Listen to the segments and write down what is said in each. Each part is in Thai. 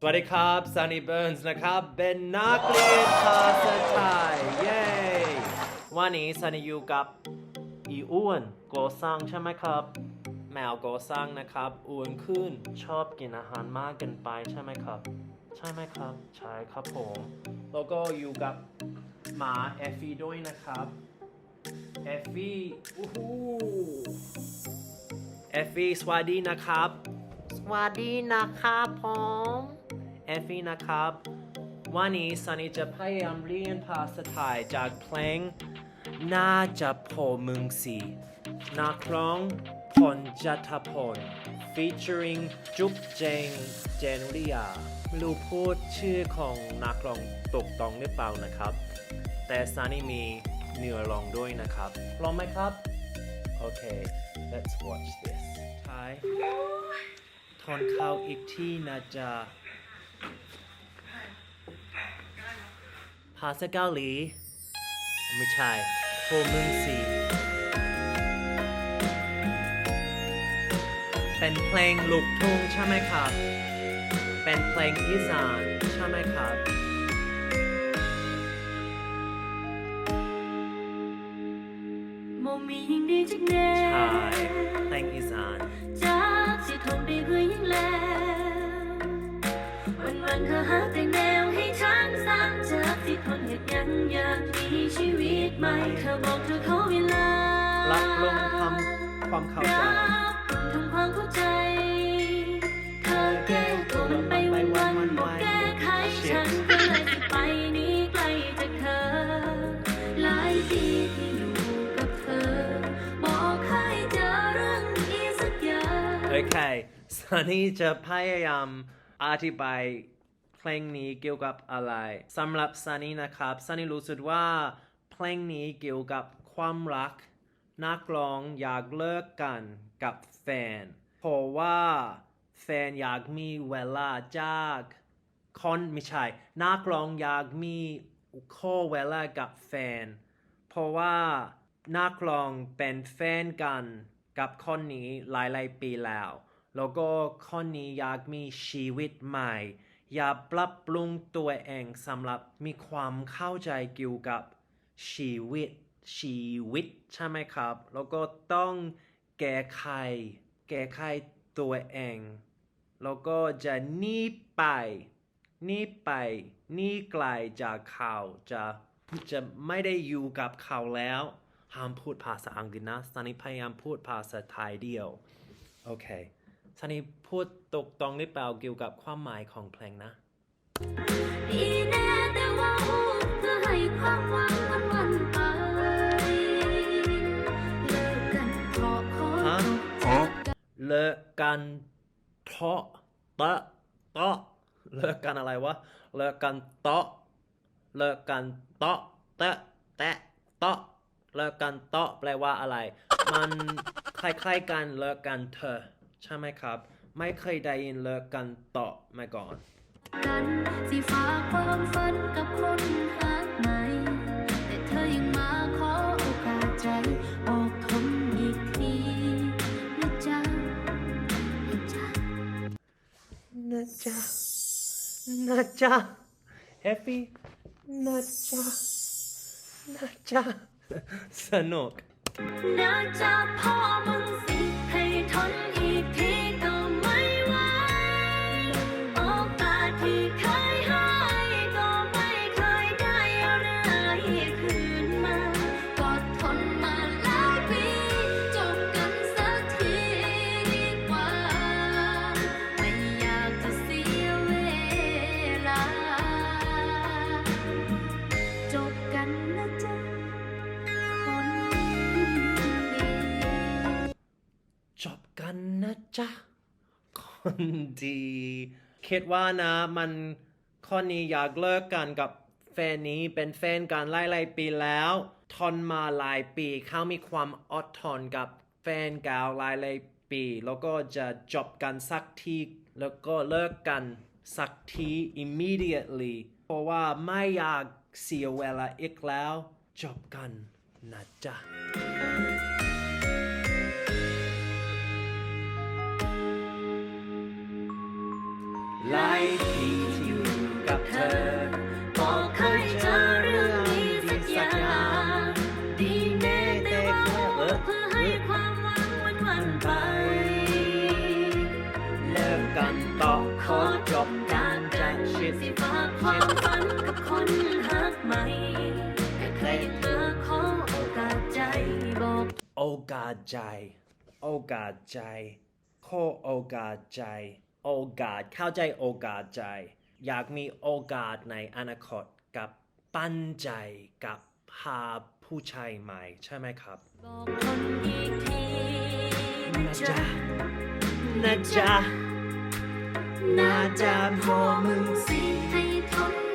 สวัสดีครับ Sunny Burns นะครับ เป็นนักเรียนภาษาไทย เย้ วันนี้ Sunny อยู่กับอีอ้วนโกซังใช่ไหมครับ แมวโกซังนะครับ อ้วนขึ้น ชอบกินอาหารมากเกินไปใช่ไหมครับ ใช่ไหมครับ ใช่ครับผม แล้วก็อยู่กับหมาเอฟฟี่ด้วยนะครับเอฟฟี่อู้หูเอฟฟี่สวัสดีนะครับ สวัสดีนะครับผม เอฟฟี่นะครับ วันนี้ซันนี่จะพยายามเรียนภาษาไทยจากเพลงน่าจะพอมึงสีนักร้องพลจัทพล featuring จุ๊บเจงเจนริยาไม่รู้พูดชื่อของนักร้องตกต้องหรือเปล่านะครับ แต่ซันนี่มีเนื้อร้องด้วยนะครับลองไหมครับ โอเค let's watch this ท้ายทอนเข้าอีกที่นะจ๊ะ ภาษาเกาหลี ไม่ใช่โฟมึงสีเป็นเพลงลูกทุ่งใช่ไหมครับ เป็นเพลงอีสานใช่ไหมครับบ่มียิ่งดีจักแน่ แต่แนวให้ฉันสร้างจากที่ทนเหตุยังอยากมีชีวิตใหม่เธอบอกเธอขาเวลารัรับลงทำความเข้าใจทำความเข้าใจ เธอแก้ตัวมันไปวันวันแก้ไขฉันก็เลยสิไปนี้ไกลจากเธอ หลายปีที่อยู่กับเธอ บอกให้เจอเรื่องอีสักอย่างโอเคซันนี่จะพยายามอธิบาย ลงนี้เกี่ยวกับอะไรสำหรับซันนี่นะครับซันนี่รู้สึกว่าเพลงนี้เกี่ยวกับความรัก นักร้องอยากเลิกกันกับแฟนเพราะว่าแฟนอยากมีเวลาจากคนไม่ใช่นักร้องอยากมีข้อเวลากับแฟน เพราะว่านักร้องเป็นแฟนกันกับคนนี้หลายๆปีแล้ว แล้วก็คนนี้อยากมีชีวิตใหม่ อย่าปรับปรุงตัวเองสำหรับมีความเข้าใจเกี่ยวกับชีวิตชีวิตใช่ไหมครับ แล้วก็ต้องแก้ไขแก้ไขตัวเอง แล้วก็จะหนีไปหนีไปหนีไกลจากเขาจะจะไม่ได้อยู่กับเขาแล้วห้ามพูดภาษาอังกฤษนะซันนี่พยายามพูดภาษาไทยเดียว โอเคซันนี่พูด ตกตรงหรือเปล่าเกี่ยวกับความหมายของเพลงนะดีแน่แต่ว่าเพื่อให้ความหวังมันวันไปเลิกกันเพราะคนฮะเลิกกันเพราะเตะเตะเลิกกันอะไรวะเลิกกันเตะเลิกกันเตะแตะแตะเตะเลิกกันเตะแปลว่าอะไร มันคล้ายๆกันเลิกกันเธอ ใช่ไหมครับ ไม่เคยได้ยินเลิกกันเตะมาก่อนกันสิฝากความฝันกับคนหักใหม่ แต่เธอยังมาขอโอกาสใจ ออกทนอีกทีนะจ๊ะนะจ๊ะนะจ๊ะนะจ๊ะเอฟฟี่นะจ๊ะนะจ๊ะสนุกน่าจะพ่อมึงสิให้ทน จ๊ะคนดี คิดว่านะมันคนนี้อยากเลิกกันกับแฟนนี้เป็นแฟนกันหลายๆปีแล้ว ทนมาหลายปีเขามีความอดทนกับแฟนเก่าหลายๆปี แล้วก็จะจบกันสักทีแล้วก็เลิกกันสักที immediately เพราะว่าไม่อยากเสียเวลาอีกแล้ว จบกันนะจ๊ะ หลายปีที่อยู่กับเธอบอก็เคยเจอเรื่องนี้สักอย่างดีแน่แต่ก็เออเพื่อให้ความหวังวันวันไป เลิกกันต่อขอจบการจังชิดสิฝากความฝันกับคนหักใหม่แต่ใครเธอขอโอกาสใจบอกโอกาสใจ โอกาสใจขอโอกาสใจ โอกาสเข้าใจโอกาสใจ อยากมีโอกาสในอนาคตกับปั้นใจกับพาผู้ชายใหม่ใช่ไหมครับบอกคนอีกทีนะนะจ๊ะจ๊ะนะจ๊ะน่าจะพอมึงสิให้ทน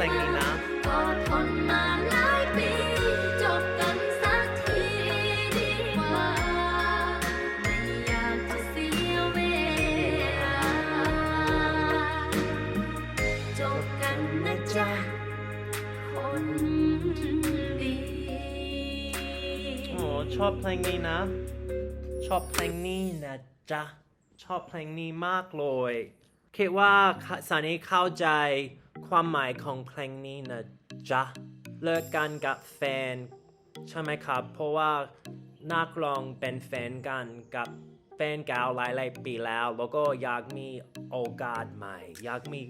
ลงนี้นะก็ทนมาหลายปีจบกันสักทีดีกว่า ไม่อยากจะเสียเวลาจบกันนะจ๊ะคนดี โอ้ชอบเพลงนี้นะ ชอบเพลงนี้นะจ๊ะ ชอบเพลงนี้มากเลยคิดว่าสันนี้เข้าใจ ความหมายของเพลงนี้นะจ๊ะเลิกกันกับแฟน ใช่ไหมครับ เพราะว่านักร้องเป็นแฟนกันกับแฟนเก่าหลายๆปีแล้ว แล้วก็อยากมีโอกาสใหม่ อยากมี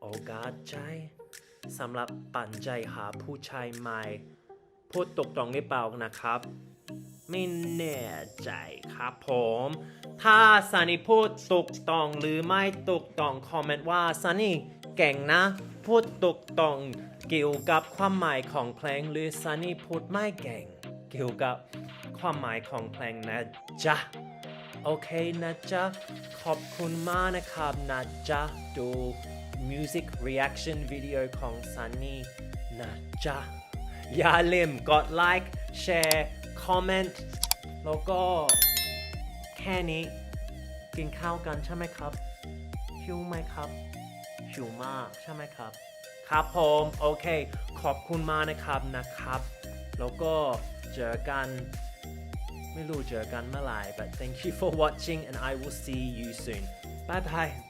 โอกาสใจสำหรับปั่นใจหาผู้ชายใหม่ พูดตกตรงหรือเปล่านะครับ ไม่แน่ใจครับผม ถ้าซันนี่พูดตกตรงหรือไม่ตกตรงคอมเมนต์ว่าซันนี่ เก่งนะ พูดตกตรงเกี่ยวกับความหมายของเพลงหรือซันนี่พูดไม่เก่ง เกี่ยวกับความหมายของเพลงนะจ๊ะ โอเคนะจ๊ะ ขอบคุณมากนะครับนะจ๊ะ ดู Music Reaction วิดีโอของซันนี่นะจ๊ะ อย่าลืมกดไลค์แชร์คอมเมนต์แล้วก็แค่นี้ กินข้าวกันใช่ไหมครับหิวไหมครับ หิวมาก ใช่ไหมครับ ครับผมโอเค ขอบคุณมากนะครับนะครับ แล้วก็เจอกัน ไม่รู้เจอกันเมื่อไหร่ but thank you for watching and I will see you soon bye bye